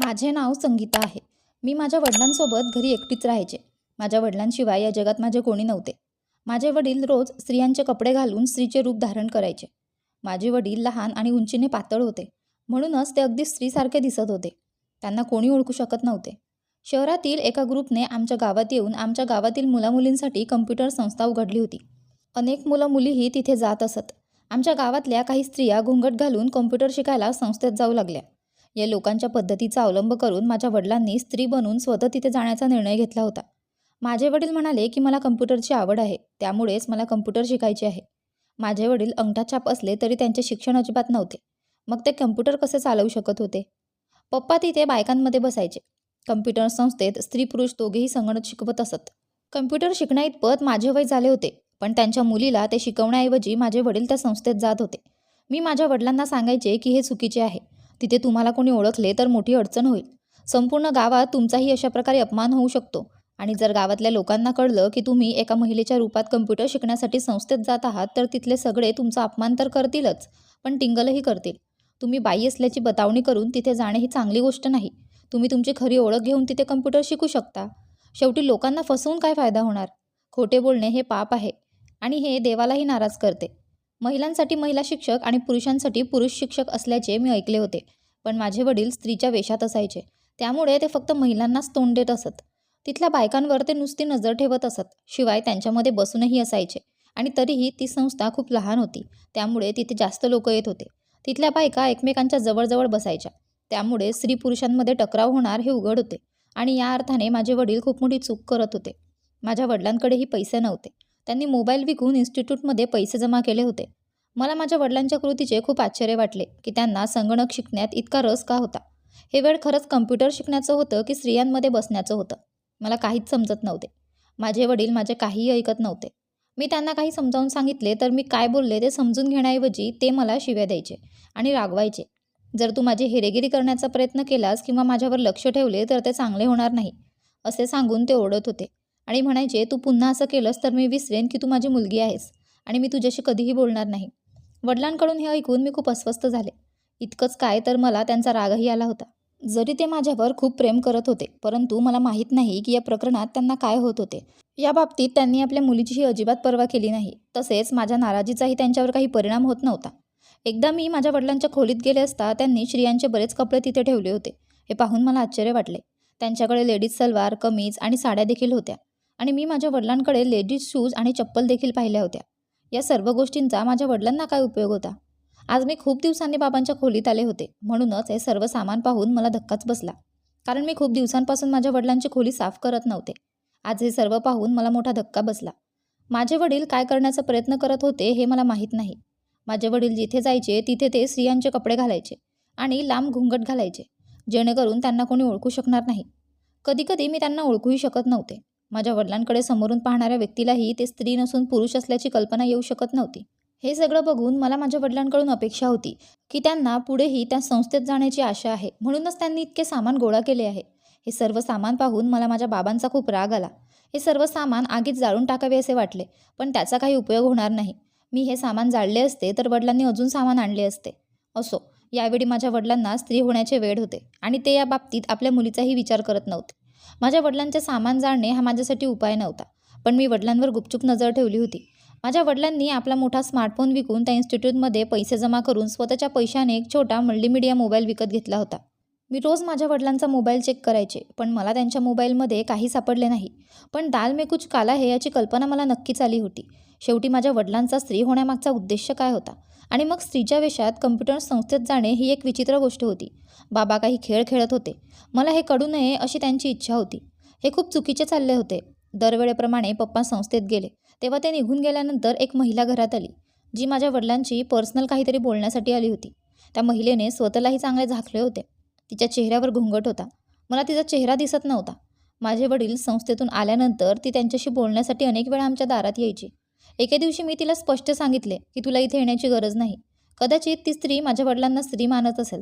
माझे नाव संगीता आहे. मी माझ्या वडिलांसोबत घरी एकटीच राहायचे. माझ्या वडिलांशिवाय या जगात माझे कोणी नव्हते. माझे वडील रोज स्त्रियांचे कपडे घालून स्त्रीचे रूप धारण करायचे. माझे वडील लहान आणि उंचीने पातळ होते. म्हणूनच ते अगदी स्त्रीसारखे दिसत होते. त्यांना कोणी ओळखू शकत नव्हते. शहरातील एका ग्रुपने आमच्या गावात येऊन आमच्या गावातील मुलामुलींसाठी कम्प्युटर संस्था उघडली होती. अनेक मुलं मुलीही तिथे जात असत. आमच्या गावातल्या काही स्त्रिया घोंगट घालून कम्प्युटर शिकायला संस्थेत जाऊ लागल्या. या लोकांच्या पद्धतीचा अवलंब करून माझ्या वडिलांनी स्त्री बनून स्वतः तिथे जाण्याचा निर्णय घेतला होता. माझे वडील म्हणाले की मला कम्प्युटरची आवड आहे. त्यामुळेच मला कम्प्युटर शिकायचे आहे. माझे वडील अंगठा छाप असले तरी त्यांचे शिक्षण अजिबात नव्हते. मग ते कम्प्युटर कसे चालवू शकत होते? पप्पा तिथे बायकांमध्ये बसायचे. कम्प्युटर संस्थेत स्त्री पुरुष दोघेही संगणक शिकवत असत. कम्प्युटर शिकण्याइतपत माझे वय झाले होते पण त्यांच्या मुलीला ते शिकवण्याऐवजी माझे वडील त्या संस्थेत जात होते. मी माझ्या वडिलांना सांगायचे की हे चुकीचे आहे. तिथे तुम्हाला कोणी ओळखले तर मोठी अडचण होईल. संपूर्ण गावात तुमचाही अशा प्रकारे अपमान होऊ शकतो. आणि जर गावातल्या लोकांना कळलं की तुम्ही एका महिलेच्या रूपात कम्प्युटर शिकण्यासाठी संस्थेत जात आहात तर तिथले सगळे तुमचा अपमान तर करतीलच पण टिंगलही करतील. तुम्ही बाई असल्याची बतावणी करून तिथे जाणे ही चांगली गोष्ट नाही. तुम्ही तुमची खरी ओळख घेऊन तिथे कम्प्युटर शिकू शकता. शेवटी लोकांना फसवून काय फायदा होणार? खोटे बोलणे हे पाप आहे. आणि हे देवालाही नाराज करते. महिलांसाठी महिला शिक्षक आणि पुरुषांसाठी पुरुष शिक्षक असल्याचे मी ऐकले होते. पण माझे वडील स्त्रीच्या वेशात असायचे. त्यामुळे ते फक्त महिलांनाच तोंड देत असत. तिथल्या बायकांवर ते नुसती नजर ठेवत असत. शिवाय त्यांच्यामध्ये बसूनही असायचे. आणि तरीही ती संस्था खूप लहान होती. त्यामुळे तिथे जास्त लोक येत होते. तिथल्या बायका एकमेकांच्या जवळजवळ बसायच्या. त्यामुळे स्त्री पुरुषांमध्ये टकराव होणार हे उघड होते. आणि या अर्थाने माझे वडील खूप मोठी चूक करत होते. माझ्या वडिलांकडेही पैसे नव्हते. त्यांनी मोबाईल विकून इन्स्टिट्यूटमध्ये पैसे जमा केले होते. मला माझ्या वडिलांच्या कृतीचे खूप आश्चर्य वाटले की त्यांना संगणक शिकण्यात इतका रस का होता? हे वेळ खरंच कम्प्युटर शिकण्याचं होतं की स्त्रियांमध्ये बसण्याचं होतं? मला काहीच समजत नव्हते. माझे वडील माझे काहीही ऐकत नव्हते. मी त्यांना काही समजावून सांगितले तर मी काय बोलले ते समजून घेण्याऐवजी ते मला शिव्या द्यायचे आणि रागवायचे. जर तू माझी हेरेगिरी करण्याचा प्रयत्न केलास किंवा माझ्यावर लक्ष ठेवले तर ते चांगले होणार नाही असे सांगून ते ओरडत होते. आणि म्हणायचे तू पुन्हा असं केलंस तर मी विसरेन की तू माझी मुलगी आहेस आणि मी तुझ्याशी कधीही बोलणार नाही. वडिलांकडून हे ऐकून मी खूप अस्वस्थ झाले. इतकंच काय तर मला त्यांचा रागही आला होता. जरी ते माझ्यावर खूप प्रेम करत होते परंतु मला माहीत नाही की या प्रकरणात त्यांना काय होत होते. या बाबतीत त्यांनी आपल्या मुलीचीही अजिबात पर्वा केली नाही. तसेच माझ्या नाराजीचाही त्यांच्यावर काही परिणाम होत नव्हता. एकदा मी माझ्या वडिलांच्या खोलीत गेले असता त्यांनी स्त्रियांचे बरेच कपडे तिथे ठेवले होते. हे पाहून मला आश्चर्य वाटले. त्यांच्याकडे लेडीज सलवार कमीज आणि साड्या देखील होत्या. आणि मी माझ्या वडिलांकडे लेडीज शूज आणि चप्पल देखील पाहिल्या होत्या. या सर्व गोष्टींचा माझ्या वडिलांना काय उपयोग होता? आज मी खूप दिवसांनी बाबांच्या खोलीत आले होते. म्हणूनच हे सर्व सामान पाहून मला धक्काच बसला. कारण मी खूप दिवसांपासून माझ्या वडिलांची खोली साफ करत नव्हते. आज हे सर्व पाहून मला मोठा धक्का बसला. माझे वडील काय करण्याचा प्रयत्न करत होते हे मला माहीत नाही. माझे वडील जिथे जायचे तिथे ते स्त्रियांचे कपडे घालायचे आणि लांब घुंगट घालायचे जेणेकरून त्यांना कोणी ओळखू शकणार नाही. कधीकधी मी त्यांना ओळखूही शकत नव्हते. माझ्या वडिलांकडे समोरून पाहणाऱ्या व्यक्तीलाही ते स्त्री नसून पुरुष असल्याची कल्पना येऊ शकत नव्हती. हे सगळं बघून मला माझ्या वडिलांकडून अपेक्षा होती की त्यांना पुढेही त्या संस्थेत जाण्याची आशा आहे. म्हणूनच त्यांनी इतके सामान गोळा केले आहे. हे सर्व सामान पाहून मला माझ्या बाबांचा खूप राग आला. हे सर्व सामान आगीत जाळून टाकावे असे वाटले पण त्याचा काही उपयोग होणार नाही. मी हे सामान जाळले असते तर वडिलांनी अजून सामान आणले असते. असो यावेळी माझ्या वडिलांना स्त्री होण्याचे वेळ होते आणि ते या बाबतीत आपल्या मुलीचाही विचार करत नव्हते. माझ्या वडिलांचे सामान जाळणे हा माझ्यासाठी उपाय नव्हता पण मी वडिलांवर गुपचूप नजर ठेवली होती. माझ्या वडिलांनी आपला मोठा स्मार्टफोन विकून त्या इन्स्टिट्यूटमध्ये पैसे जमा करून स्वतःच्या पैशाने एक छोटा मल्टीमीडिया मोबाईल विकत घेतला होता. मी रोज माझ्या वडिलांचा मोबाईल चेक करायचे पण मला त्यांच्या मोबाईलमध्ये काही सापडले नाही. पण दाल में कुछ काला हे याची कल्पना मला नक्कीच आली होती. शेवटी माझ्या वडिलांचा स्त्री होण्यामागचा उद्देश काय होता? आणि मग स्त्रीच्या वेशात कम्प्युटर संस्थेत जाणे ही एक विचित्र गोष्ट होती. बाबा काही खेळ खेळत होते. मला हे कळू नये अशी त्यांची इच्छा होती. हे खूप चुकीचे चालले होते. दरवेळेप्रमाणे पप्पा संस्थेत गेले. तेव्हा ते निघून गेल्यानंतर एक महिला घरात आली जी माझ्या वडिलांची पर्सनल काहीतरी बोलण्यासाठी आली होती. त्या महिलेने स्वतःलाही चांगले झाकले होते. तिच्या चेहऱ्यावर घुंगट होता. मला तिचा चेहरा दिसत नव्हता. माझे वडील संस्थेतून आल्यानंतर ती त्यांच्याशी बोलण्यासाठी अनेक वेळा आमच्या दारात यायची. एके दिवशी मी तिला स्पष्ट सांगितले की तुला इथे येण्याची गरज नाही. कदाचित ती स्त्री माझ्या वडिलांना स्त्री मानत असेल.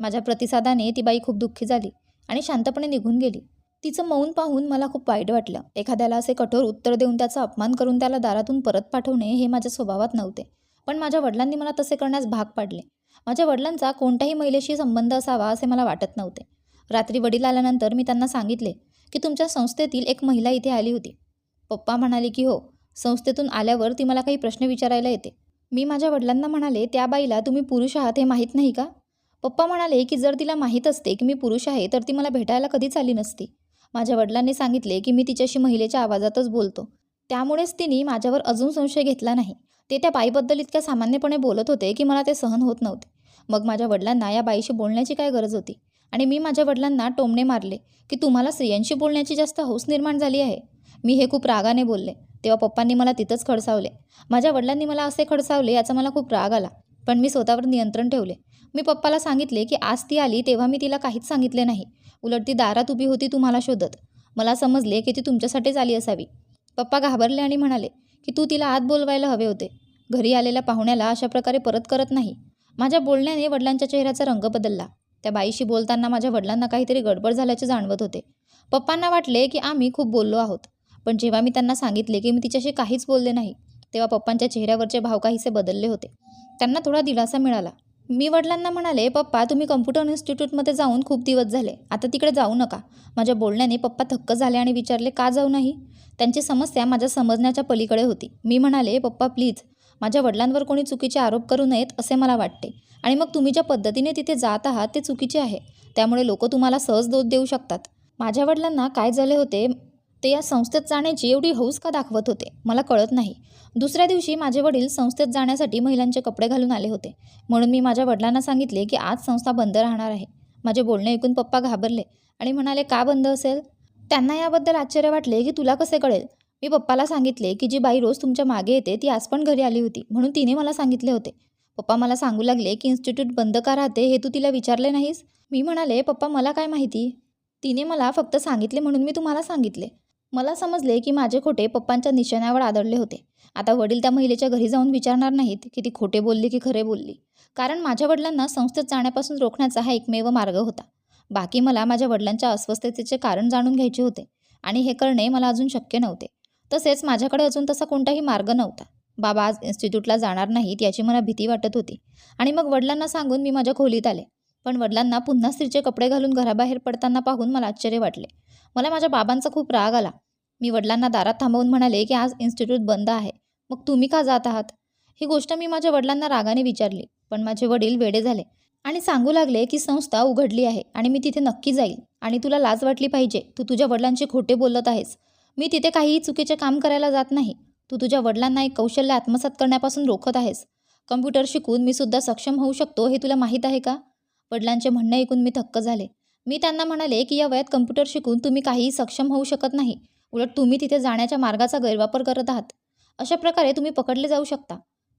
माझ्या प्रतिसादाने ती बाई खूप दुःखी झाली आणि शांतपणे निघून गेली. तिचं मौन पाहून मला खूप वाईट वाटलं. एखाद्याला असे कठोर उत्तर देऊन त्याचा अपमान करून त्याला दारातून परत पाठवणे हे माझ्या स्वभावात नव्हते. पण माझ्या वडिलांनी मला तसे करण्यास भाग पाडले. माझ्या वडिलांचा कोणत्याही महिलेशी संबंध असावा असे मला वाटत नव्हते. रात्री वडील आल्यानंतर मी त्यांना सांगितले की तुमच्या संस्थेतील एक महिला इथे आली होती. पप्पा म्हणाले की हो संस्थेतून आल्यावर ती मला काही प्रश्न विचारायला येते. मी माझ्या वडिलांना म्हणाले त्या बाईला तुम्ही पुरुष आहात हे माहीत नाही का? पप्पा म्हणाले की जर तिला माहीत असते की मी पुरुष आहे तर ती मला भेटायला कधीच आली नसती. माझ्या वडिलांनी सांगितले की मी तिच्याशी महिलेच्या आवाजातच बोलतो. त्यामुळेच तिने माझ्यावर अजून संशय घेतला नाही. ते त्या बाईबद्दल इतक्या सामान्यपणे बोलत होते की मला ते सहन होत नव्हते. मग माझ्या वडिलांना या बाईशी बोलण्याची काय गरज होती? आणि मी माझ्या वडिलांना टोमणे मारले की तुम्हाला स्त्रियांशी बोलण्याची जास्त हौस निर्माण झाली आहे. मी हे खूप रागाने बोलले. तेव्हा पप्पांनी मला तिथंच खडसावले. माझ्या वडिलांनी मला असे खडसावले याचा मला खूप राग आला. पण मी स्वतःवर नियंत्रण ठेवले. मी पप्पाला सांगितले की आज ती आली तेव्हा मी तिला काहीच सांगितले नाही. उलट ती दारात उभी होती तुम्हाला शोधत. मला समजले की ती तुमच्यासाठीच आली असावी. पप्पा घाबरले आणि म्हणाले की तू तिला आत बोलवायला हवे होते. घरी आलेल्या पाहुण्याला अशा प्रकारे परत करत नाही. माझ्या बोलण्याने वडिलांच्या चेहऱ्याचा रंग बदलला. त्या बाईशी बोलताना माझ्या वडिलांना काहीतरी गडबड झाल्याचे जाणवत होते. पप्पांना वाटले की आम्ही खूप बोललो आहोत. पण जेव्हा मी त्यांना सांगितले की मी तिच्याशी काहीच बोलले नाही तेव्हा पप्पांच्या चेहऱ्यावरचे भाव काहीसे बदलले होते. त्यांना थोडा दिलासा मिळाला. मी वडिलांना म्हणाले पप्पा तुम्ही कम्प्युटर इन्स्टिट्यूटमध्ये जाऊन खूप दिवस झाले. आता तिकडे जाऊ नका. माझ्या बोलण्याने पप्पा थक्क झाले आणि विचारले का जाऊ नाही? त्यांची समस्या माझ्या समजण्याच्या पलीकडे होती. मी म्हणाले पप्पा प्लीज माझ्या वडिलांवर कोणी चुकीचे आरोप करू नयेत असे मला वाटते. आणि मग तुम्ही ज्या पद्धतीने तिथे जात आहात ते चुकीचे आहे. त्यामुळे लोक तुम्हाला सहज दोष देऊ शकतात. माझ्या वडिलांना काय झाले होते ते या संस्थेत जाण्याची एवढी हौस का दाखवत होते? मला कळत नाही. दुसऱ्या दिवशी माझे वडील संस्थेत जाण्यासाठी महिलांचे कपडे घालून आले होते. म्हणून मी माझ्या वडिलांना सांगितले की आज संस्था बंद राहणार आहे. माझे बोलणे ऐकून पप्पा घाबरले आणि म्हणाले का बंद असेल? त्यांना याबद्दल आश्चर्य वाटले की तुला कसे कळेल मी पप्पाला सांगितले की जी बाई रोज तुमच्या मागे येते ती आज पण घरी आली होती. म्हणून तिने मला सांगितले होते. पप्पा मला सांगू लागले की इन्स्टिट्यूट बंद का राहते हे तू तिला विचारले नाहीस? मी म्हणाले पप्पा मला काय माहिती तिने मला फक्त सांगितले म्हणून मी तुम्हाला सांगितले. मला समजले की माझे खोटे पप्पांच्या निशाण्यावर आदळले होते. आता वडील त्या महिलेच्या घरी जाऊन विचारणार नाहीत की ती खोटे बोलली की खरे बोलली. कारण माझ्या वडिलांना संस्थेत जाण्यापासून रोखण्याचा हा एकमेव मार्ग होता. बाकी मला माझ्या वडिलांच्या अस्वस्थतेचे कारण जाणून घ्यायचे होते आणि हे करणे मला अजून शक्य नव्हते. तसेच माझ्याकडे अजून तसा कोणताही मार्ग नव्हता. बाबा आज इन्स्टिट्यूटला जाणार नाहीत याची मला भीती वाटत होती आणि मग वडिलांना सांगून मी माझ्या खोलीत आले. पण वडिलांना पुन्हा स्त्रीचे कपडे घालून घराबाहेर पडताना पाहून मला आश्चर्य वाटले. मला माझ्या बाबांचा खूप राग आला. मी वडिलांना दारात थांबवून म्हणाले की आज इन्स्टिट्यूट बंद आहे. मग तुम्ही का जात आहात? ही गोष्ट मी माझ्या वडिलांना रागाने विचारली पण माझे वडील वेडे झाले आणि सांगू लागले की संस्था उघडली आहे आणि मी तिथे नक्की जाईल आणि तुला लाज वाटली पाहिजे. तू तुझ्या वडिलांचे खोटे बोलत आहेस. मी तिथे काहीही चुकीचे काम करायला जात नाही. तू तुझ्या वडिलांना एक कौशल्य आत्मसात करण्यापासून रोखत आहेस. कम्प्युटर शिकून मी सुद्धा सक्षम होऊ शकतो हे तुला माहीत आहे का? वडिलांचे म्हणणं ऐकून मी थक्क झाले. मी त्यांना म्हणाले की या वयात कम्प्युटर शिकून तुम्ही काहीही सक्षम होऊ शकत नाही. उलट तुम्ही तिथे जाण्याच्या मार्गाचा गैरवापर करत आहात. अशा प्रकारे तुम्ही पकडले जाऊ शकता.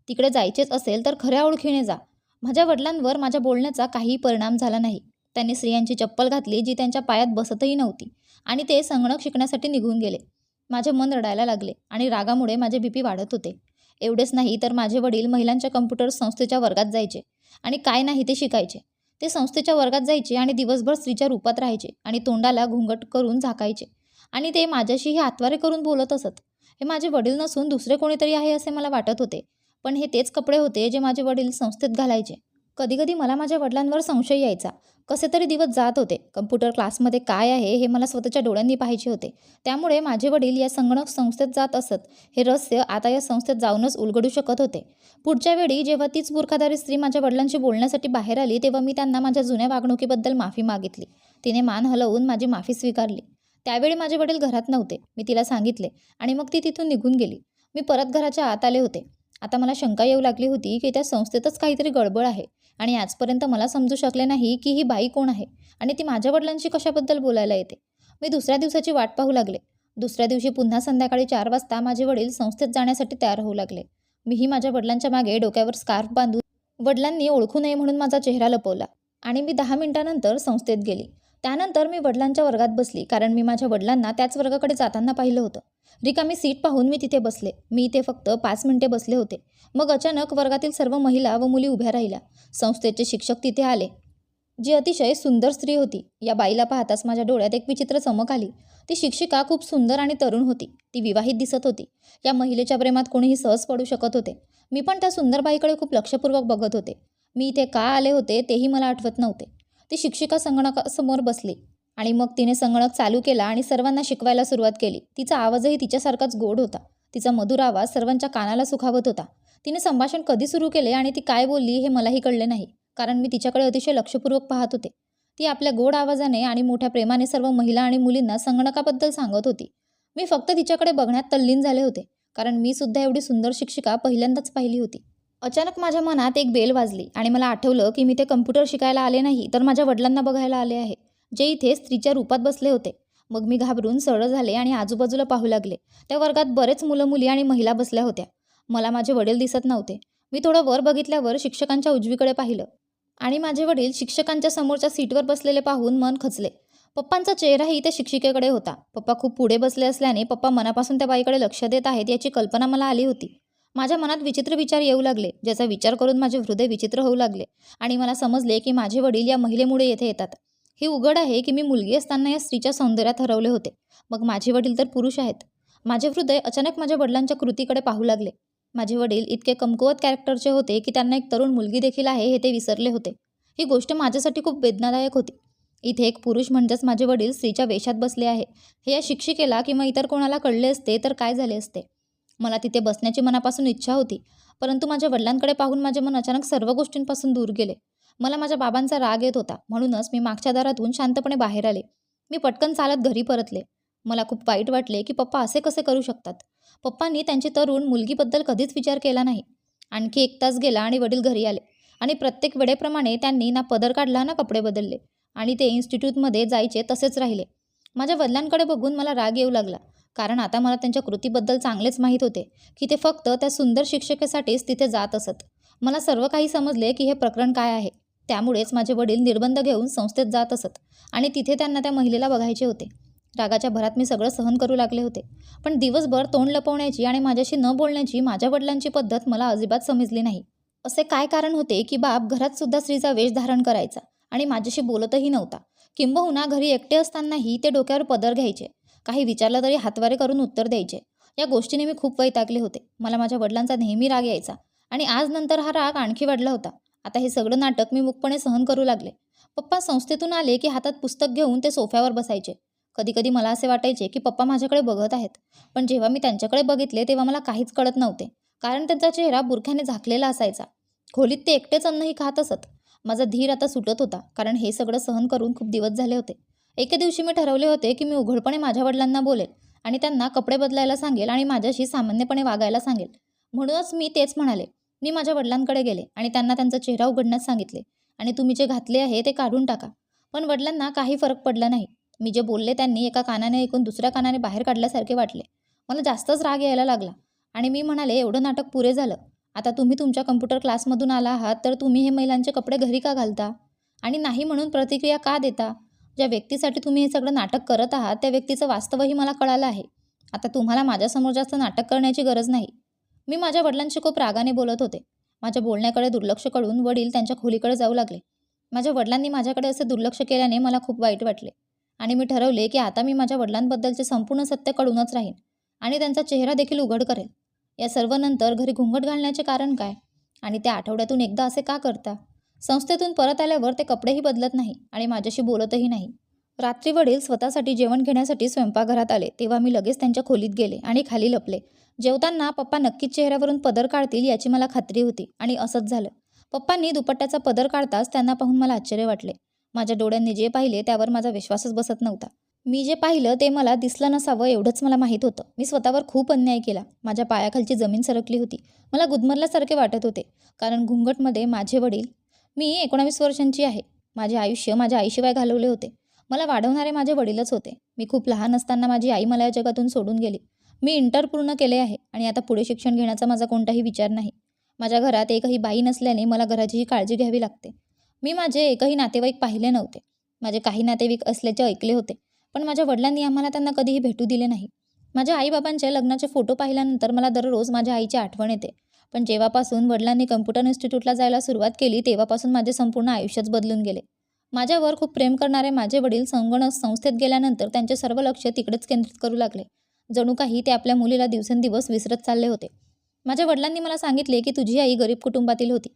तिकडे जायचेच असेल तर खऱ्या ओळखीने जा. माझ्या वडिलांवर माझ्या बोलण्याचा काहीही परिणाम झाला नाही. त्यांनी स्त्रियांची चप्पल घातली जी त्यांच्या पायात बसतही नव्हती आणि ते संगणक शिकण्यासाठी निघून गेले. माझे मन रडायला लागले आणि रागामुळे माझे बीपी वाढत होते. एवढेच नाही तर माझे वडील महिलांच्या कम्प्युटर संस्थेच्या वर्गात जायचे आणि काय नाही ते शिकायचे. ते संस्थेच्या वर्गात जायचे आणि दिवसभर स्त्रीच्या रूपात राहायचे आणि तोंडाला घुंगट करून झाकायचे. आणि ते माझ्याशीही हातवारे करून बोलत असत. हे माझे वडील नसून दुसरे कोणीतरी आहे असे मला वाटत होते. पण हे तेच कपडे होते जे माझे वडील संस्थेत घालायचे. कधीकधी मला माझ्या वडिलांवर संशय यायचा. कसे तरी दिवस जात होते. कम्प्युटर क्लासमध्ये काय आहे हे मला स्वतःच्या डोळ्यांनी पाहायचे होते. त्यामुळे माझे वडील या संगणक संस्थेत जात असत. हे रहस्य आता या संस्थेत जाऊनच उलगडू शकत होते. पुढच्या वेळी जेव्हा तीच बुरखादारी स्त्री माझ्या वडिलांशी बोलण्यासाठी बाहेर आली तेव्हा मी त्यांना माझ्या जुन्या वागणुकीबद्दल माफी मागितली. तिने मान हलवून माझी माफी स्वीकारली. त्यावेळी माझे वडील घरात नव्हते. मी तिला सांगितले आणि मग ती तिथून निघून गेली. मी परत घराच्या आत आले होते. आता मला शंका येऊ लागली होती की त्या संस्थेतच काहीतरी गडबड आहे. आणि आजपर्यंत मला समजू शकले नाही की ही बाई कोण आहे आणि ती माझ्या वडिलांशी कशाबद्दल बोलायला येते. मी दुसऱ्या दिवसाची वाट पाहू लागले. दुसऱ्या दिवशी पुन्हा संध्याकाळी चार वाजता माझे वडील संस्थेत जाण्यासाठी तयार होऊ लागले. मीही माझ्या वडिलांच्या मागे डोक्यावर स्कार्फ बांधून वडिलांनी ओळखू नये म्हणून माझा चेहरा लपवला आणि मी दहा मिनिटानंतर संस्थेत गेली. त्यानंतर मी वडिलांच्या वर्गात बसली कारण मी माझ्या वडिलांना त्याच वर्गाकडे जाताना पाहिलं होतं. रिकामी सीट पाहून मी तिथे बसले. मी इथे फक्त पाच मिनिटे बसले होते. मग अचानक वर्गातील सर्व महिला व मुली उभ्या राहिल्या. संस्थेचे शिक्षक तिथे आले. जी अतिशय सुंदर स्त्री होती. या बाईला पाहताच माझ्या डोळ्यात एक विचित्र चमक आली. ती शिक्षिका खूप सुंदर आणि तरुण होती. ती विवाहित दिसत होती. या महिलेच्या प्रेमात कोणीही सहज पडू शकत होते. मी पण त्या सुंदर बाईकडे खूप लक्षपूर्वक बघत होते. मी इथे का आले होते तेही मला आठवत नव्हते. ती शिक्षिका संगणकासमोर बसली आणि मग तिने संगणक चालू केला आणि सर्वांना शिकवायला सुरुवात केली. तिचा आवाजही तिच्यासारखाच गोड होता. तिचा मधुर आवाज सर्वांच्या कानाला सुखावत होता. तिने संभाषण कधी सुरू केले आणि ती काय बोलली हे मलाही कळले नाही कारण मी तिच्याकडे अतिशय लक्षपूर्वक पाहत होते. ती आपल्या गोड आवाजाने आणि मोठ्या प्रेमाने सर्व महिला आणि मुलींना संगणकाबद्दल सांगत होती. मी फक्त तिच्याकडे बघण्यात तल्लीन झाले होते कारण मी सुद्धा एवढी सुंदर शिक्षिका पहिल्यांदाच पाहिली होती. अचानक माझ्या मनात एक बेल वाजली आणि मला आठवलं की मी ते कम्प्युटर शिकायला आले नाही तर माझ्या वडिलांना बघायला आले आहे जे इथे स्त्रीच्या रूपात बसले होते. मग मी घाबरून सरळ झाले आणि आजूबाजूला पाहू लागले. त्या वर्गात बरेच मुलं मुली आणि महिला बसल्या होत्या. मला माझे वडील दिसत नव्हते. मी थोडं वर बघितल्यावर शिक्षकांच्या उजवीकडे पाहिलं आणि माझे वडील शिक्षकांच्या समोरच्या सीटवर बसलेले पाहून मन खचले. पप्पांचा चेहराही त्या शिक्षिकेकडे होता. पप्पा खूप पुढे बसले असल्याने पप्पा मनापासून त्या बाईकडे लक्ष देत आहेत याची कल्पना मला आली होती. माझ्या मनात विचित्र विचार येऊ लागले ज्याचा विचार करून माझे हृदय विचित्र होऊ लागले आणि मला समजले की माझे वडील या महिलेमुळे येथे येतात. हे उघड आहे की मी मुलगी असताना या स्त्रीच्या सौंदर्यात हरवले होते. मग माझे वडील तर पुरुष आहेत. माझे हृदय अचानक माझ्या वडिलांच्या कृतीकडे पाहू लागले. माझे वडील इतके कमकुवत कॅरेक्टरचे होते की त्यांना एक तरुण मुलगी देखील आहे हे ते विसरले होते. ही गोष्ट माझ्यासाठी खूप वेदनादायक होती. इथे एक पुरुष म्हणजेच माझे वडील स्त्रीच्या वेशात बसले आहे. हे या शिक्षिकेला किंवा इतर कोणाला कळले असते तर काय झाले असते? मला तिथे बसण्याची मनापासून इच्छा होती परंतु माझ्या वडिलांकडे पाहून माझे मन अचानक सर्व गोष्टींपासून दूर गेले. मला माझ्या बाबांचा राग येत होता म्हणूनच मी मागच्या दारातून शांतपणे बाहेर आले. मी पटकन चालत घरी परतले. मला खूप वाईट वाटले की पप्पा असे कसे करू शकतात? पप्पांनी त्यांची तरुण मुलगीबद्दल कधीच विचार केला नाही. आणखी एक तास गेला आणि वडील घरी आले आणि प्रत्येक वेळेप्रमाणे त्यांनी ना पदर काढला ना कपडे बदलले आणि ते इन्स्टिट्यूटमध्ये जायचे तसेच राहिले. माझ्या वडिलांकडे बघून मला राग येऊ लागला. कारण आता मला त्यांच्या कृतीबद्दल चांगलेच माहीत होते की ते फक्त त्या सुंदर शिक्षकेसाठीच तिथे जात असत. मला सर्व काही समजले की हे प्रकरण काय आहे. त्यामुळेच माझे वडील निर्बंध घेऊन संस्थेत जात असत आणि तिथे त्यांना त्या महिलेला बघायचे होते. रागाच्या भरात मी सगळं सहन करू लागले होते. पण दिवसभर तोंड लपवण्याची आणि माझ्याशी न बोलण्याची माझ्या वडिलांची पद्धत मला अजिबात समजली नाही. असे काय कारण होते की बाप घरात सुद्धा स्त्रीचा वेश धारण करायचा आणि माझ्याशी बोलतही नव्हता. किंबहुना घरी एकटे असतानाही ते डोक्यावर पदर घ्यायचे. काही विचारलं तरी हातवारे करून उत्तर द्यायचे. या गोष्टीने मी खूप वैतागले होते. मला माझ्या वडिलांचा नेहमी राग यायचा. आणि आज नंतर हा राग आणखी वाढला होता. आता हे सगळं नाटक मी मुकपणे सहन करू लागले. पप्पा संस्थेतून आले की हातात पुस्तक घेऊन ते सोफ्यावर बसायचे. कधीकधी मला असे वाटायचे की पप्पा माझ्याकडे बघत आहेत. पण जेव्हा मी त्यांच्याकडे बघितले तेव्हा मला काहीच कळत नव्हते. कारण त्यांचा चेहरा बुरख्याने झाकलेला असायचा. खोलीत ते एकटेच अन्नही खात असत. माझा धीर आता सुटत होता. कारण हे सगळं सहन करून खूप दिवस झाले होते. एके दिवशी मी ठरवले होते की मी उघडपणे माझ्या वडिलांना बोलेल आणि त्यांना कपडे बदलायला सांगेल आणि माझ्याशी सामान्यपणे वागायला सांगेल. म्हणूनच मी तेच म्हणाले. मी माझ्या वडिलांकडे गेले आणि त्यांना त्यांचा चेहरा उघडण्यास सांगितले आणि तुम्ही जे घातले आहे ते काढून टाका. पण वडिलांना काही फरक पडला नाही. मी जे बोलले त्यांनी एका कानाने ऐकून दुसऱ्या कानाने बाहेर काढल्यासारखे वाटले. मला जास्तच राग यायला लागला आणि मी म्हणाले एवढं नाटक पुरे झालं. आता तुम्ही तुमच्या कम्प्युटर क्लासमधून आला आहात तर तुम्ही हे महिलांचे कपडे घरी का घालता? आणि नाही म्हणून प्रतिक्रिया का देता? ज्या व्यक्तीसाठी तुम्ही हे सगळं नाटक करत आहात त्या व्यक्तीचं वास्तवही मला कळालं आहे. आता तुम्हाला माझ्यासमोर जास्त नाटक करण्याची गरज नाही. मी माझ्या वडिलांशी खूप रागाने बोलत होते. माझ्या बोलण्याकडे दुर्लक्ष करून वडील त्यांच्या खोलीकडे जाऊ लागले. माझ्या वडिलांनी माझ्याकडे असे दुर्लक्ष केल्याने मला खूप वाईट वाटले. आणि मी ठरवले की आता मी माझ्या वडिलांबद्दलचे संपूर्ण सत्य कळूनच राहीन आणि त्यांचा चेहरा देखील उघड करेल. या सर्व नंतर घरी घुंगट घालण्याचे कारण काय? आणि त्या आठवड्यातून एकदा असे का करता? संस्थेतून परत आल्यावर ते कपडेही बदलत नाही आणि माझ्याशी बोलतही नाही. रात्री वडील स्वतःसाठी जेवण घेण्यासाठी स्वयंपाकघरात आले तेव्हा मी लगेच त्यांच्या खोलीत गेले आणि खाली लपले. जेवताना पप्पा नक्कीच चेहऱ्यावरून पदर काढतील याची मला खात्री होती आणि असंच झालं. पप्पांनी दुपट्ट्याचा पदर काढताच त्यांना पाहून मला आश्चर्य वाटले. माझ्या डोळ्यांनी जे पाहिले त्यावर माझा विश्वासच बसत नव्हता. मी जे पाहिलं ते मला दिसलं नसावं एवढंच मला माहीत होतं. मी स्वतःवर खूप अन्याय केला. माझ्या पायाखालची जमीन सरकली होती. मला गुदमरल्यासारखे वाटत होते. कारण घुंगटमध्ये माझे वडील मी एकोणावीस वर्षांची आहे. माझे आयुष्य माझ्या आईशिवाय घालवले होते. मला वाढवणारे माझे वडीलच होते. मी खूप लहान असताना माझी आई मला या जगातून सोडून गेली. मी इंटर पूर्ण केले आहे आणि आता पुढे शिक्षण घेण्याचा माझा कोणताही विचार नाही. माझ्या घरात एकही बाई नसल्याने मला घराचीही काळजी घ्यावी लागते. मी माझे एकही नातेवाईक पाहिले नव्हते. माझे काही नातेवाईक असल्याचे ऐकले होते. पण माझ्या वडिलांनी आम्हाला त्यांना कधीही भेटू दिले नाही. माझ्या आईबाबांचे लग्नाचे फोटो पाहिल्यानंतर मला दररोज माझ्या आईची आठवण येते. पण जेव्हापासून वडिलांनी कम्प्युटर इन्स्टिट्यूटला जायला सुरुवात केली तेव्हापासून माझे संपूर्ण आयुष्यच बदलून गेले. माझ्यावर खूप प्रेम करणारे माझे वडील संगणक संस्थेत गेल्यानंतर त्यांचे सर्व लक्ष तिकडेच केंद्रित करू लागले. जणू काही ते आपल्या मुलीला दिवसेंदिवस विसरत चालले होते. माझ्या वडिलांनी मला सांगितले की तुझी आई गरीब कुटुंबातील होती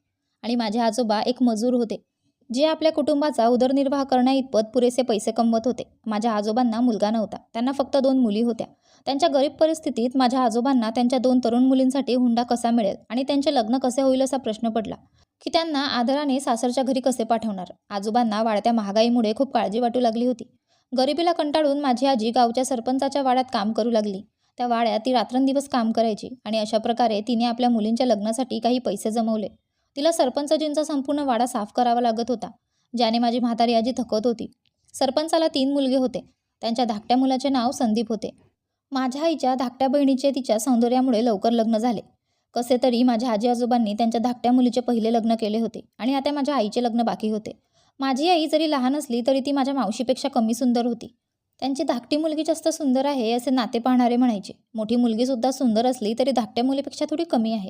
आणि माझे आजोबा एक मजूर होते. जे आपल्या कुटुंबाचा उदरनिर्वाह करण्याइतपत पुरेसे पैसे कमवत होते. माझ्या आजोबांना मुलगा नव्हता. त्यांना फक्त दोन मुली होत्या. त्यांच्या गरीब परिस्थितीत माझ्या आजोबांना त्यांच्या दोन तरुण मुलींसाठी हुंडा कसा मिळेल आणि त्यांचे लग्न कसे होईल असा प्रश्न पडला की त्यांना आदराने सासरच्या घरी कसे पाठवणार? आजोबांना वाढत्या महागाईमुळे खूप काळजी वाटू लागली होती. गरिबीला कंटाळून माझी आजी गावच्या सरपंचाच्या वाड्यात काम करू लागली. त्या वाड्यात ती रात्रंदिवस काम करायची आणि अशा प्रकारे तिने आपल्या मुलींच्या लग्नासाठी काही पैसे जमवले. तिला सरपंचजींचा संपूर्ण वाडा साफ करावा लागत होता ज्याने माझी म्हातारी आजी थकत होती. सरपंचाला तीन मुलगे होते. त्यांच्या धाकट्या मुलाचे नाव संदीप होते. माझ्या आईच्या धाकट्या बहिणीचे तिच्या सौंदर्यामुळे लवकर लग्न झाले. कसे तरी माझ्या आजी आजोबांनी त्यांच्या धाकट्या मुलीचे पहिले लग्न केले होते आणि आता माझ्या आईचे लग्न बाकी होते. माझी आई जरी लहान असली तरी ती माझ्या मावशीपेक्षा कमी सुंदर होती. त्यांची धाकटी मुलगी जास्त सुंदर आहे असे नाते पाहणारे म्हणायचे. मोठी मुलगीसुद्धा सुंदर असली तरी धाकट्या मुलीपेक्षा थोडी कमी आहे.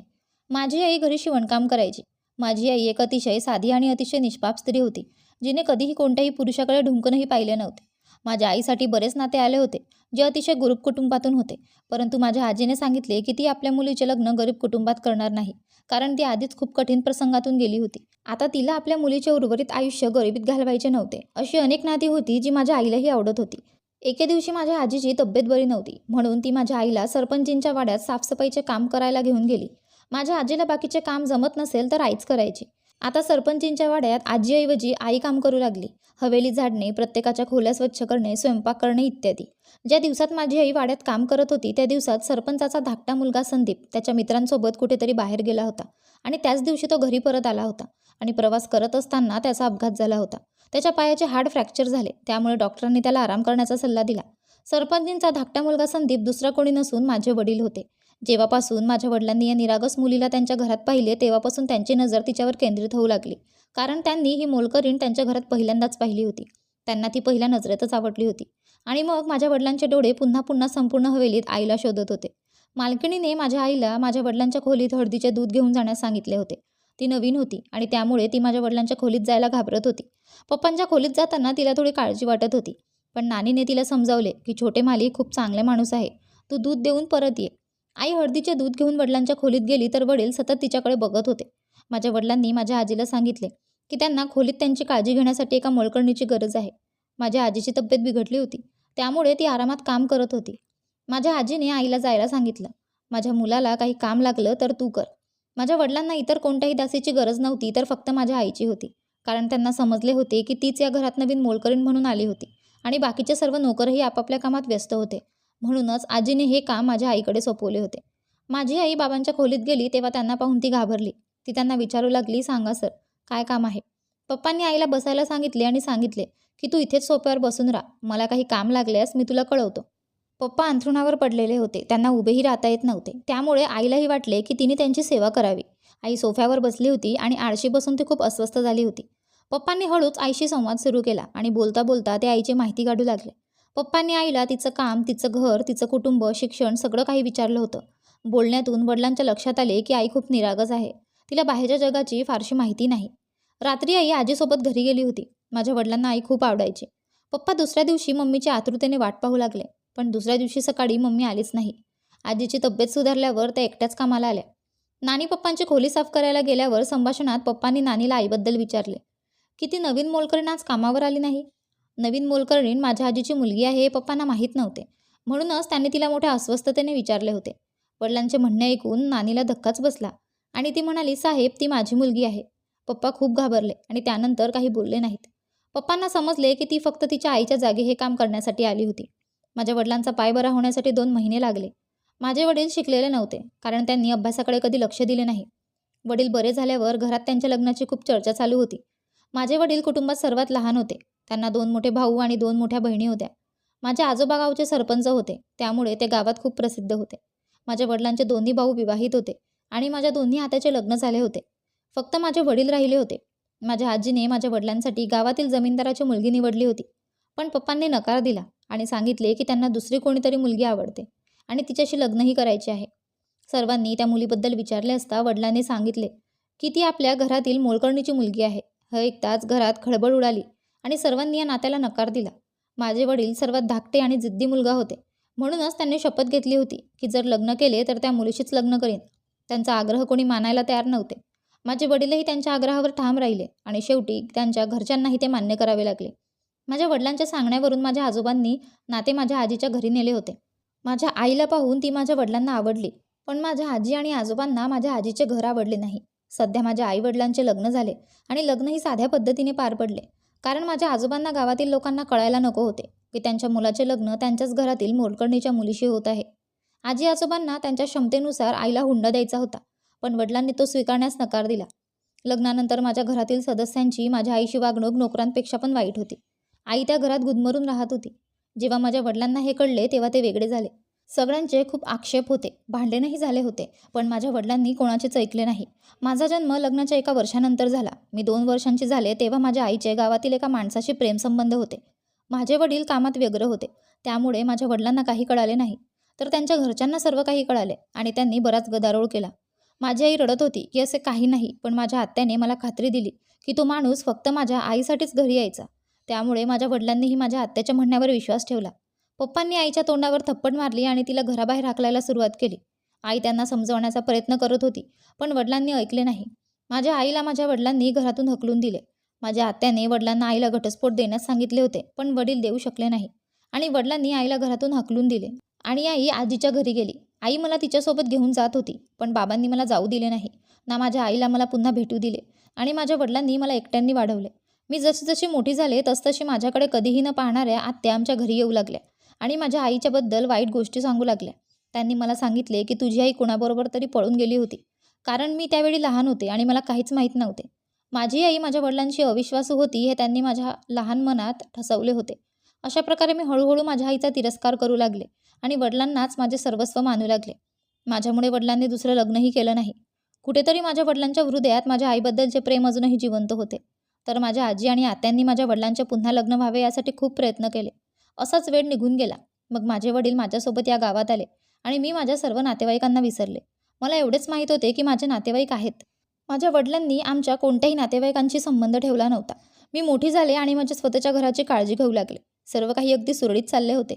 माझी आई घरी शिवणकाम करायची. माझी आई एक अतिशय साधी आणि अतिशय निष्पाप स्त्री होती जिने कधीही कोणत्याही पुरुषाकडे ढुंकूनही पाहिले नव्हते. माझ्या आईसाठी बरेच नाते आले होते जे अतिशय गरीब कुटुंबातून होते परंतु माझ्या आजीने सांगितले की ती आपल्या मुलीचे लग्न गरीब कुटुंबात करणार नाही कारण ती आधीच खूप कठीण प्रसंगातून गेली होती. आता तिला आपल्या मुलीचे उर्वरित आयुष्य गरिबीत घालवायचे नव्हते अशी अनेक नाती होती जी माझ्या आईलाही आवडत होती. एके दिवशी माझ्या आजीची तब्येत बरी नव्हती म्हणून ती माझ्या आईला सरपंचींच्या वाड्यात साफसफाईचे काम करायला घेऊन गेली. माझ्या आजीला बाकीचे काम जमत नसेल तर आईच करायची. आता सरपंचींच्या वाड्यात आजीऐवजी आई काम करू लागली. हवेली झाडणे प्रत्येकाच्या खोल्या स्वच्छ करणे स्वयंपाक करणे इत्यादी. ज्या दिवसात माझी आई वाड्यात काम करत होती त्या दिवसात सरपंचाचा धाकटा मुलगा संदीप त्याच्या मित्रांसोबत कुठेतरी बाहेर गेला होता आणि त्याच दिवशी तो घरी परत आला होता आणि प्रवास करत असताना त्याचा अपघात झाला होता. त्याच्या पायाचे हाड फ्रॅक्चर झाले त्यामुळे डॉक्टरांनी त्याला आराम करण्याचा सल्ला दिला. सरपंचींचा धाकटा मुलगा संदीप दुसरा कोणी नसून माझे वडील होते. जेव्हापासून माझ्या वडिलांनी या निरागस मुलीला त्यांच्या घरात पाहिले तेव्हापासून त्यांची नजर तिच्यावर केंद्रित होऊ लागली. कारण त्यांनी ही मोलकरीण त्यांच्या घरात पहिल्यांदाच पाहिली होती. त्यांना ती पहिल्या नजरेतच आवडली होती. आणि मग माझ्या वडिलांचे डोळे पुन्हा पुन्हा संपूर्ण हवेलीत आईला शोधत होते. मालकिणीने माझ्या आईला माझ्या वडिलांच्या खोलीत हळदीचे दूध घेऊन जाण्यास सांगितले होते. ती नवीन होती आणि त्यामुळे ती माझ्या वडिलांच्या खोलीत जायला घाबरत होती. पप्पांच्या खोलीत जाताना तिला थोडी काळजी वाटत होती. पण नानीने तिला समजावले की छोटे माली खूप चांगले माणूस आहे. तू दूध देऊन परत ये. आई हळदीचे दूध घेऊन वडिलांच्या खोलीत गेली तर वडील सतत तिच्याकडे बघत होते. माझ्या वडिलांनी माझ्या आजीला सांगितले की त्यांना खोलीत त्यांची काळजी घेण्यासाठी एका मोलकर्णीची गरज आहे. माझ्या आजीची तब्येत बिघडली होती. त्यामुळे ती आरामात काम करत होती. माझ्या आजीने आईला जायला सांगितलं. माझ्या मुलाला काही काम लागलं तर तू कर. माझ्या वडिलांना इतर कोणत्याही दासीची गरज नव्हती तर फक्त माझ्या आईची होती. कारण त्यांना समजले होते की तीच या घरात नवीन मोलकरीण म्हणून आली होती आणि बाकीचे सर्व नोकरही आपापल्या कामात व्यस्त होते. म्हणूनच आजीने हे काम माझ्या आईकडे सोपवले होते. माझी आई बाबांच्या खोलीत गेली तेव्हा त्यांना पाहून ती घाबरली. ती त्यांना विचारू लागली सांगा सर काय काम आहे? पप्पांनी आईला बसायला सांगितले आणि सांगितले की तू इथेच सोप्यावर बसून राहा. मला काही काम लागल्यास मी तुला कळवतो. पप्पा अंथरुणावर पडलेले होते. त्यांना उभेही राहता येत नव्हते. त्यामुळे आईलाही वाटले की तिने त्यांची सेवा करावी. आई सोफ्यावर बसली होती आणि आळशी बसून ती खूप अस्वस्थ झाली होती. पप्पांनी हळूच आईशी संवाद सुरू केला आणि बोलता बोलता ते आईची माहिती काढू लागले. पप्पांनी आईला तिचं काम तिचं घर तिचं कुटुंब शिक्षण सगळं काही विचारलं होतं. बोलण्यातून वडिलांच्या लक्षात आले की आई खूप निरागस आहे. तिला बाहेरच्या जगाची फारशी माहिती नाही. रात्री आई आजीसोबत घरी गेली होती. माझ्या वडिलांना आई खूप आवडायची. पप्पा दुसऱ्या दिवशी मम्मीच्या आतुरतेने वाट पाहू लागले पण दुसऱ्या दिवशी सकाळी मम्मी आलीच नाही. आजीची तब्येत सुधारल्यावर त्या एकट्याच कामाला आल्या. नानी पप्पांची खोली साफ करायला गेल्यावर संभाषणात पप्पांनी नानीला आईबद्दल विचारले. किती नवीन मोलकरीण आज कामावर आली नाही? नवीन मोलकर्णीण माझ्या आजीची मुलगी आहे हे पप्पांना माहीत नव्हते. म्हणूनच त्यांनी तिला मोठ्या अस्वस्थतेने विचारले होते. वडिलांचे म्हणणे ऐकून नानीला धक्काच बसला आणि ती म्हणाली साहेब ती माझी मुलगी आहे. पप्पा खूप घाबरले आणि त्यानंतर काही बोलले नाहीत. पप्पांना समजले की ती फक्त तिच्या आईच्या जागी हे काम करण्यासाठी आली होती. माझ्या वडिलांचा पाय बरा होण्यासाठी दोन महिने लागले. माझे वडील शिकलेले नव्हते कारण त्यांनी अभ्यासाकडे कधी लक्ष दिले नाही. वडील बरे झाल्यावर घरात त्यांच्या लग्नाची खूप चर्चा चालू होती. माझे वडील कुटुंबात सर्वात लहान होते. त्यांना दोन मोठे भाऊ आणि दोन मोठ्या बहिणी होत्या. माझ्या आजोबा गावचे सरपंच होते. त्यामुळे ते गावात खूप प्रसिद्ध होते. माझ्या वडिलांचे दोन्ही भाऊ विवाहित होते आणि माझ्या दोन्ही आत्याचे लग्न झाले होते. फक्त माझे वडील राहिले होते. माझ्या आजीने माझ्या वडिलांसाठी गावातील जमीनदाराची मुलगी निवडली होती. पण पप्पांनी नकार दिला आणि सांगितले की त्यांना दुसरी कोणीतरी मुलगी आवडते आणि तिच्याशी लग्नही करायचे आहे. सर्वांनी त्या मुलीबद्दल विचारले असता वडिलांनी सांगितले की ती आपल्या घरातील मोलकर्णीची मुलगी आहे. हे ऐकताच घरात खळबळ उडाली. आणि सर्वांनी या नात्याला नकार दिला. माझे वडील सर्वात धाकटे आणि जिद्दी मुलगा होते. म्हणूनच त्यांनी शपथ घेतली होती की जर लग्न केले तर त्या मुलीशीच लग्न करीन. त्यांचा आग्रह कोणी मानायला तयार नव्हते. माझे वडीलही त्यांच्या आग्रहावर ठाम राहिले आणि शेवटी त्यांच्या घरच्यांनाही ते मान्य करावे लागले. माझ्या वडिलांच्या सांगण्यावरून माझ्या आजोबांनी नाते माझ्या आजीच्या घरी नेले होते. माझ्या आईला पाहून ती माझ्या वडिलांना आवडली पण माझ्या आजी आणि आजोबांना माझ्या आजीचे घर आवडले नाही. सध्या माझ्या आई वडिलांचे लग्न झाले आणि लग्नही साध्या पद्धतीने पार पडले. कारण माझ्या आजोबांना गावातील लोकांना कळायला नको होते. की त्यांच्या मुलाचे लग्न त्यांच्याच घरातील मोलकर्णीच्या मुलीशी होत आहे. आजी आजोबांना त्यांच्या क्षमतेनुसार आईला हुंडा द्यायचा होता पण वडिलांनी तो स्वीकारण्यास नकार दिला. लग्नानंतर माझ्या घरातील सदस्यांची माझ्या आईशी वागणूक नोकरांपेक्षा पण वाईट होती. आई त्या घरात गुदमरून राहत होती. जेव्हा माझ्या वडिलांना हे कळले तेव्हा ते वेगळे झाले. सगळ्यांचे खूप आक्षेप होते. भांडणही झाले होते पण माझ्या वडिलांनी कोणाचेच ऐकले नाही. माझा जन्म लग्नाच्या एका वर्षानंतर झाला. मी दोन वर्षांची झाले तेव्हा माझ्या आईचे गावातील एका माणसाशी प्रेमसंबंध होते. माझे वडील कामात व्यग्र होते. त्यामुळे माझ्या वडिलांना काही कळाले नाही. तर त्यांच्या घरच्यांना सर्व काही कळाले आणि त्यांनी बराच गदारोळ केला. माझी आई रडत होती की असे काही नाही पण माझ्या आत्याने मला खात्री दिली की तो माणूस फक्त माझ्या आईसाठीच घरी यायचा. त्यामुळे माझ्या वडिलांनीही माझ्या आत्याच्या म्हणण्यावर विश्वास ठेवला. पप्पांनी आईच्या तोंडावर थप्पड मारली आणि तिला घराबाहेर हाकलायला सुरुवात केली. आई त्यांना समजवण्याचा प्रयत्न करत होती पण वडिलांनी ऐकले नाही. माझ्या आईला माझ्या वडिलांनी घरातून हकलून दिले. माझ्या आत्याने वडिलांना आईला घटस्फोट देण्यास सांगितले होते पण वडील देऊ शकले नाही आणि वडिलांनी आईला घरातून हकलून दिले. आणि आई आजीच्या घरी गेली. आई मला तिच्यासोबत घेऊन जात होती पण बाबांनी मला जाऊ दिले नाही. ना माझ्या आईला मला पुन्हा भेटू दिले आणि माझ्या वडिलांनी मला एकट्यांनी वाढवले. मी जशी जशी मोठी झाले तसतशी माझ्याकडे कधीही न पाहणाऱ्या आत्या आमच्या घरी येऊ लागल्या. आणि माझ्या आईच्याबद्दल वाईट गोष्टी सांगू लागल्या. त्यांनी मला सांगितले की तुझी आई कुणाबरोबर तरी पळून गेली होती. कारण मी त्यावेळी लहान होते आणि मला काहीच माहीत नव्हते. माझी आई माझ्या वडिलांशी अविश्वासू होती हे त्यांनी माझ्या लहान मनात ठसवले होते. अशा प्रकारे मी हळूहळू माझ्या आईचा तिरस्कार करू लागले आणि वडिलांनाच माझे सर्वस्व मानू लागले. माझ्यामुळे वडिलांनी दुसरं लग्नही केलं नाही. कुठेतरी माझ्या वडिलांच्या हृदयात माझ्या आईबद्दलचे प्रेम अजूनही जिवंत होते. तर माझ्या आजी आणि आत्यांनी माझ्या वडिलांचे पुन्हा लग्न व्हावे यासाठी खूप प्रयत्न केले. असाच वेळ निघून गेला. मग माझे वडील माझ्यासोबत या गावात आले आणि मी माझ्या सर्व नातेवाईकांना विसरले. मला एवढेच माहीत होते की माझे नातेवाईक आहेत. माझ्या वडिलांनी आमच्या कोणत्याही नातेवाईकांशी संबंध ठेवला नव्हता. मी मोठी झाले आणि माझ्या स्वतःच्या घराची काळजी घेऊ लागले. सर्व काही अगदी सुरळीत चालले होते.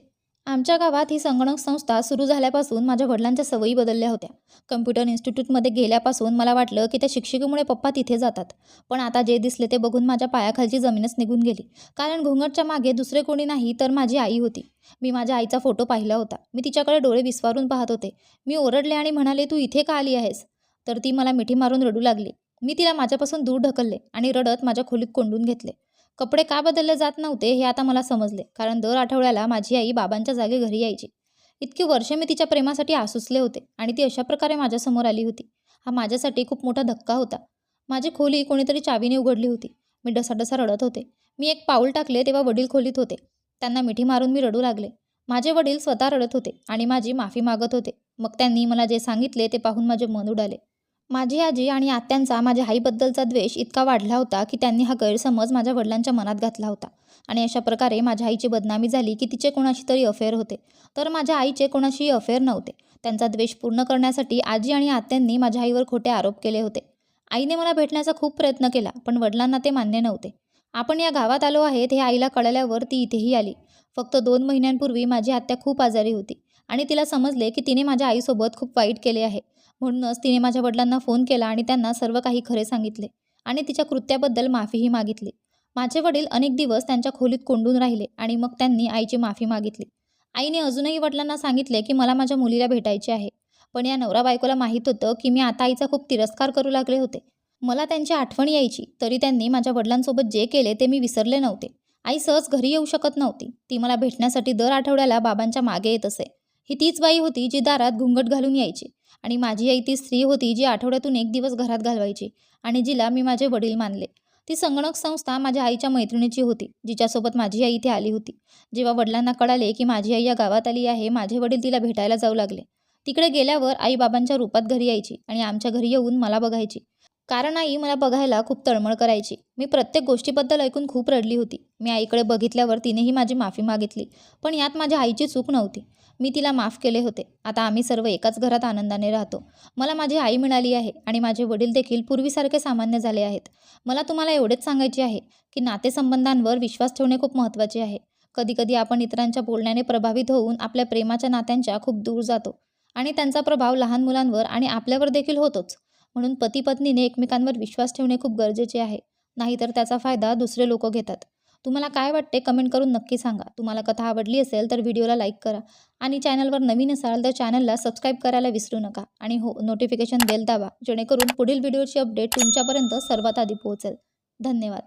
आमच्या गावात ही संगणक संस्था सुरू झाल्यापासून माझ्या वडिलांच्या सवयी बदलल्या होत्या. कम्प्युटर इन्स्टिट्यूटमध्ये गेल्यापासून मला वाटलं की त्या शिक्षिकेमुळे पप्पा तिथे जातात. पण आता जे दिसले ते बघून माझ्या पायाखालची जमीनच निघून गेली. कारण घुंगटच्या मागे दुसरे कोणी नाही तर माझी आई होती. मी माझ्या आईचा फोटो पाहिला होता. मी तिच्याकडे डोळे विस्वारून पाहत होते. मी ओरडले आणि म्हणाले तू इथे का आली आहेस? तर ती मला मिठी मारून रडू लागली. मी तिला माझ्यापासून दूर ढकलले आणि रडत माझ्या खोलीत कोंडून घेतले. कपडे का बदलले जात नव्हते हे आता मला समजले कारण दर आठवड्याला माझी आई बाबांच्या जागी घरी यायची. इतकी वर्षे मी तिच्या प्रेमासाठी आसुसले होते आणि ती अशा प्रकारे माझ्यासमोर आली होती. हा माझ्यासाठी खूप मोठा धक्का होता. माझी खोली कोणीतरी चावीने उघडली होती. मी डसाडसा रडत होते. मी एक पाऊल टाकले तेव्हा वडील खोलीत होते. त्यांना मिठी मारून मी रडू लागले. माझे वडील स्वतः रडत होते आणि माझी माफी मागत होते. मग त्यांनी मला जे सांगितले ते पाहून माझे मन उडाले. माझी आजी आणि आत्यांचा माझ्या आईबद्दलचा द्वेष इतका वाढला होता की त्यांनी हा गैरसमज माझ्या वडिलांच्या मनात घातला होता. आणि अशा प्रकारे माझ्या आईची बदनामी झाली की तिचे कोणाशी तरी अफेअर होते. तर माझ्या आईचे कोणाशीही अफेअर नव्हते. त्यांचा द्वेष पूर्ण करण्यासाठी आजी आणि आत्यांनी माझ्या आईवर खोटे आरोप केले होते. आईने मला भेटण्याचा खूप प्रयत्न केला पण वडिलांना ते मान्य नव्हते. आपण या गावात आलो आहेत हे आईला कळल्यावर ती इथेही आली. फक्त दोन महिन्यांपूर्वी माझी आत्या खूप आजारी होती आणि तिला समजले की तिने माझ्या आईसोबत खूप वाईट केले आहे. म्हणूनच तिने माझ्या वडिलांना फोन केला आणि त्यांना सर्व काही खरे सांगितले आणि तिच्या कृत्याबद्दल माफीही मागितली. माझे वडील अनेक दिवस त्यांच्या खोलीत कोंडून राहिले आणि मग त्यांनी आईची माफी मागितली. आईने अजूनही वडिलांना सांगितले की मला माझ्या मुलीला भेटायचे आहे. पण या नवरा बायकोला माहीत होतं की मी आता आईचा खूप तिरस्कार करू लागले होते. मला त्यांची आठवण यायची तरी त्यांनी माझ्या वडिलांसोबत जे केले ते मी विसरले नव्हते. आई सहज घरी येऊ शकत नव्हती. ती मला भेटण्यासाठी दर आठवड्याला बाबांच्या मागे येत असे. ही तीच बाई होती जी दारात घुंगट घालून यायची. आणि माझी आई ती स्त्री होती जी आठवड्यातून एक दिवस घरात घालवायची आणि जिला मी माझे वडील मानले. ती संगणक संस्था माझ्या आईच्या मैत्रिणीची होती जिच्यासोबत माझी आई इथे आली होती. जेव्हा वडिलांना कळाले की माझी आई या गावात आली आहे माझे वडील तिला भेटायला जाऊ लागले. तिकडे गेल्यावर आई बाबांच्या रूपात घरी यायची आणि आमच्या घरी येऊन मला बघायची. कारण आई मला बघायला खूप तळमळ करायची. मी प्रत्येक गोष्टीबद्दल ऐकून खूप रडली होती. मी आईकडे बघितल्यावर तिनेही माझी माफी मागितली पण यात माझ्या आईची चूक नव्हती. मी तिला माफ केले होते. आता आम्ही सर्व एकाच घरात आनंदाने राहतो. मला माझी आई मिळाली आहे आणि माझे वडील देखील पूर्वीसारखे सामान्य झाले आहेत. मला तुम्हाला एवढेच सांगायचे आहे की नातेसंबंधांवर विश्वास ठेवणे खूप महत्त्वाचे आहे. कधीकधी आपण इतरांच्या बोलण्याने प्रभावित होऊन आपल्या प्रेमाच्या नात्यांच्या खूप दूर जातो आणि त्यांचा प्रभाव लहान मुलांवर आणि आपल्यावर देखील होतोच. म्हणून पती पत्नीने एकमेकांवर विश्वास ठेवणे खूप गरजेचे आहे. नाहीतर त्याचा फायदा दुसरे लोक घेतात. तुम्हाला काय वाटते कमेंट करून नक्की सांगा. तुम्हाला कथा आवडली असेल तर व्हिडिओला लाईक करा. आणि चॅनलवर नवीन असाल तर चॅनलला सबस्क्राईब करायला विसरू नका. आणि हो नोटिफिकेशन बेल दाबा जेणेकरून पुढील व्हिडिओची अपडेट तुमच्यापर्यंत सर्वात आधी पोहोचेल. धन्यवाद.